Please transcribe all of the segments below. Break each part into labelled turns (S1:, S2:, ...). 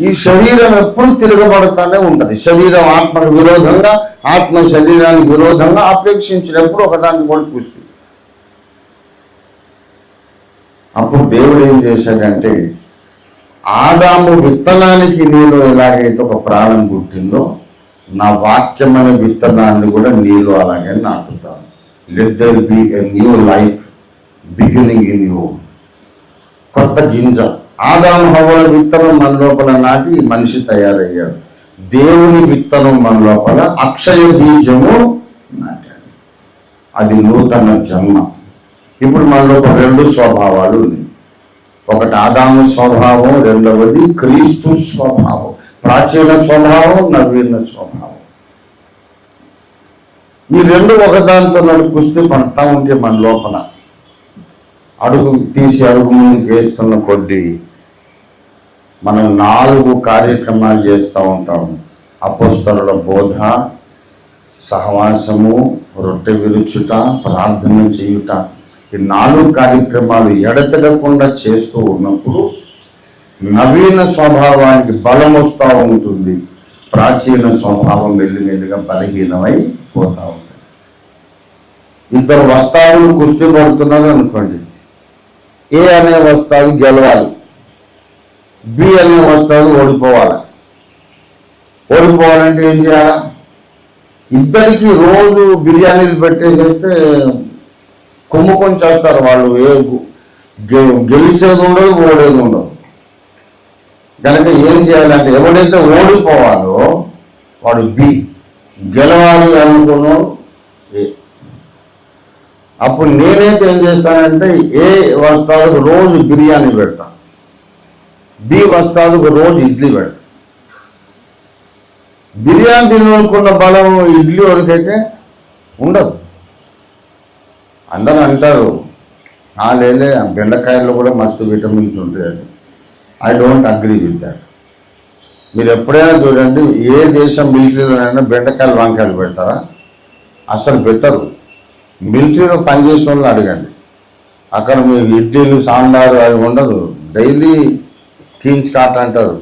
S1: ఈ శరీరం ఎప్పుడు తిరగబడతానే ఉంటుంది. శరీరం ఆత్మకు విరోధంగా ఆత్మ శరీరానికి విరోధంగా అపేక్షించినప్పుడు ఒకదాన్ని కూడా పూస్తుంది అప్పుడు దేవుడు ఏం చేశాడంటే ఆదాము విత్తనానికి నీలో ఎలాగైతే ఒక ప్రాణం పుట్టిందో నా వాక్యమైన విత్తనాన్ని కూడా నీలో అలాగే నాటుతాను. Let there be a new life beginning in you కొత్త గింజ. ఆదాము హవల విత్తనం మన లోపల నాటి మనిషి తయారయ్యాడు. దేవుని విత్తనం మన లోపల అక్షయ బీజము నాటాడు. అది నూతన జన్మ. ఇప్పుడు మన లోపల రెండు స్వభావాలు ఉన్నాయి. ఒకటి ఆదాము స్వభావం రెండవది క్రీస్తు స్వభావం. ప్రాచీన స్వభావం నవీన స్వభావం. ఈ రెండు ఒకదానితో నడుపుస్తే పడతా ఉంటే మన లోపల. అడుగు తీసి అడుగు ముందుకు వేస్తున్న కొద్దీ మనం నాలుగు కార్యక్రమాలు చేస్తూ ఉంటాం. అపోస్తరుల బోధ సహవాసము రొట్టె విరుచుట ప్రార్థన చేయుట. ఈ నాలుగు కార్యక్రమాలు ఎడతెగకుండా చేస్తూ ఉన్నప్పుడు నవీన స్వభావానికి బలం వస్తూ ఉంటుంది. ప్రాచీన స్వభావం మెల్లిమెల్లిగా బలహీనమై పోతూ ఉంటుంది. ఇద్దరు వస్తాలు కుస్తీ పడుతున్నారు అనుకోండి. ఏ అనే వస్తాలు గెలవాలి. బి అనే ఓడిపోవాలి. ఓడిపోవాలంటే ఏం చేయాలా? ఇద్దరికి రోజు బిర్యానీలు పెట్టేసేస్తే కొమ్ముకొని చేస్తారు వాళ్ళు ఏ గె- గెలిచేది ఉండదు ఓడేది ఉండదు. కనుక ఏం చేయాలంటే ఎవడైతే ఓడిపోవాలో వాడు బి. గెలవాలి అనుకున్నాడు ఏ. అప్పుడు నేనైతే ఏం చేస్తానంటే ఏ వస్తాడు రోజు బిర్యానీ పెడతాను. బి వస్తాదుకు రోజు ఇడ్లీ పెడతాం. బిర్యానీ తిననుకున్న బలం ఇడ్లీ వరకైతే ఉండదు. అందరూ అంటారు "ఆ, లేలే బెండకాయల్లో కూడా మస్తు విటమిన్స్ ఉంటాయని I don't agree with that. మీరు ఎప్పుడైనా చూడండి ఏ దేశం మిలిటరీలోనైనా బెండకాయలు వంకాయలు పెడతారా? అసలు పెట్టరు. మిలిటరీలో పనిచేసిన వాళ్ళని అడగండి. అక్కడ మీకు ఇడ్లీలు సాంబారు అవి ఉండదు. డైలీ కీన్స్ స్టార్ట్ అంటారు.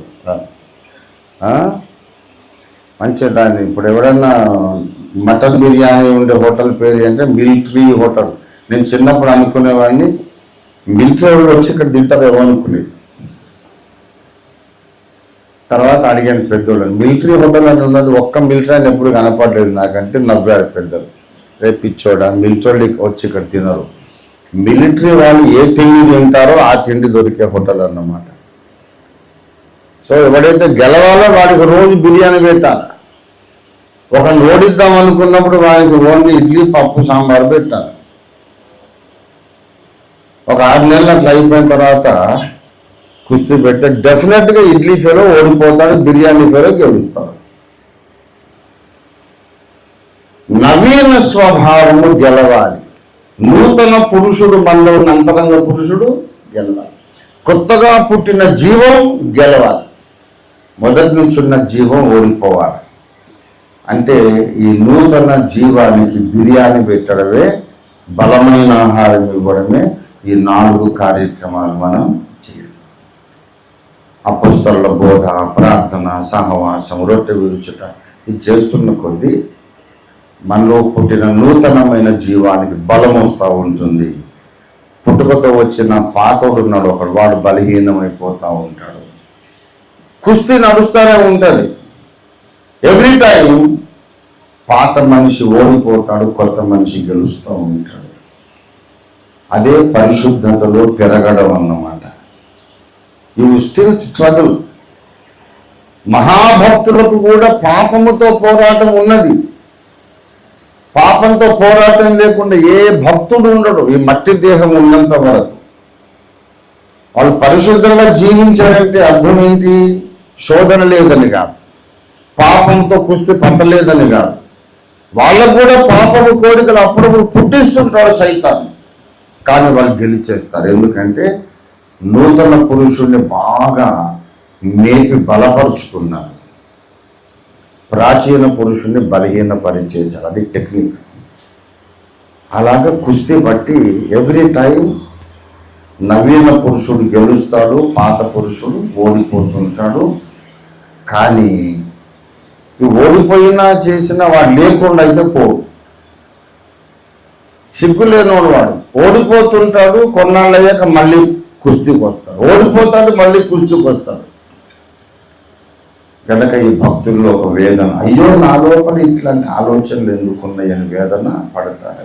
S1: మంచిగా దాన్ని ఇప్పుడు ఎవరైనా మటన్ బిర్యానీ ఉండే హోటల్ పేరు అంటే మిలిటరీ హోటల్. నేను చిన్నప్పుడు అనుకునేవాడిని మిలిటరీ వాళ్ళు వచ్చి ఇక్కడ తింటారేమో అనుకునేది. తర్వాత అడిగాను పెద్దోళ్ళని మిలిటరీ హోటల్ అని ఉన్నది ఒక్క మిలిటరీ అని ఎప్పుడు కనపడలేదు నాకంటే నవ్వారు పెద్దలు. రేపు పిచ్చోడా మిలిటరీ వచ్చి ఇక్కడ తినరు. మిలిటరీ వాళ్ళు ఏ తిండి తింటారో ఆ తిండి దొరికే హోటల్ అన్నమాట. సో ఎవడైతే గెలవాలో వాడికి రోజు బిర్యానీ పెట్టాలి. ఒకరిని ఓడిద్దాం అనుకున్నప్పుడు వాడికి ఓన్లీ ఇడ్లీ పప్పు సాంబార్ పెట్టాలి. ఒక ఆరు నెలలు అట్లా అయిపోయిన తర్వాత కుస్తీ పెడితే డెఫినెట్గా ఇడ్లీ ఫెరో ఓడిపోతాడు బిర్యానీ ఫెరో గెలుస్తాడు. నవీన స్వభావము గెలవాలి. నూతన పురుషుడు మనలో అంతరంగ పురుషుడు గెలవాలి. కొత్తగా పుట్టిన జీవం గెలవాలి. మొదటి నుంచి ఉన్న జీవం ఓడిపోవాలి. అంటే ఈ నూతన జీవానికి బిర్యానీ పెట్టడమే బలమైన ఆహారం ఇవ్వడమే ఈ నాలుగు కార్యక్రమాలు మనం చేయాలి అపుస్తల బోధ ప్రార్థన సహవాసం రొట్టె విరుచుట ఇది చేస్తున్న కొద్దీ మనలో పుట్టిన నూతనమైన జీవానికి బలం వస్తూ ఉంటుంది. పుట్టుకతో వచ్చిన పాతోడు ఉన్నాడు ఒకడు వాడు బలహీనమైపోతూ ఉంటాడు. కుస్తీ నడుస్తూనే ఉంటుంది. ఎవ్రీ టైం పాత మనిషి ఓడిపోతాడు కొత్త మనిషి గెలుస్తూ ఉంటాడు. అదే పరిశుద్ధతలో పెరగడం అన్నమాట. యు స్టిల్ స్ట్రగుల్ మహాభక్తులకు కూడా పాపముతో పోరాటం ఉన్నది. పాపంతో పోరాటం లేకుండా ఏ భక్తుడు ఉండడు. ఈ మట్టి దేహం ఉన్నంత వరకు. వాళ్ళు పరిశుద్ధంగా జీవించారంటే అర్థం ఏంటి? శోధన లేదని కాదు పాపంతో కుస్తీ పట్టలేదని కాదు వాళ్ళకు కూడా పాపము కోరికలు అప్పుడప్పుడు పుట్టిస్తుంటాడు సైతాన్ని కానీ వాళ్ళు గెలిచేస్తారు. ఎందుకంటే నూతన పురుషుణ్ణి బాగా మేపి బలపరుచుకున్నారు. ప్రాచీన పురుషుణ్ణి బలహీనపరిచేశారు. అది టెక్నిక్. అలాగే కుస్తీ బట్టి ఎవ్రీ టైం నవీన పురుషుడు గెలుస్తాడు పాత పురుషుడు ఓడిపోతుంటాడు కానీ ఓడిపోయినా చేసిన వాడు లేకుండా అయితే పోడు. సిగ్గు లేనివాడు వాడు. ఓడిపోతుంటాడు కొన్నాళ్ళు అయ్యాక మళ్ళీ కుస్తీకి వస్తాడు. ఓడిపోతాడు మళ్ళీ కుస్తీకి వస్తాడు. కనుక ఈ భక్తుల్లో ఒక వేదన అయ్యో నా లోపల ఇట్లాంటి ఆలోచనలు ఎందుకున్నాయని వేదన పడతానే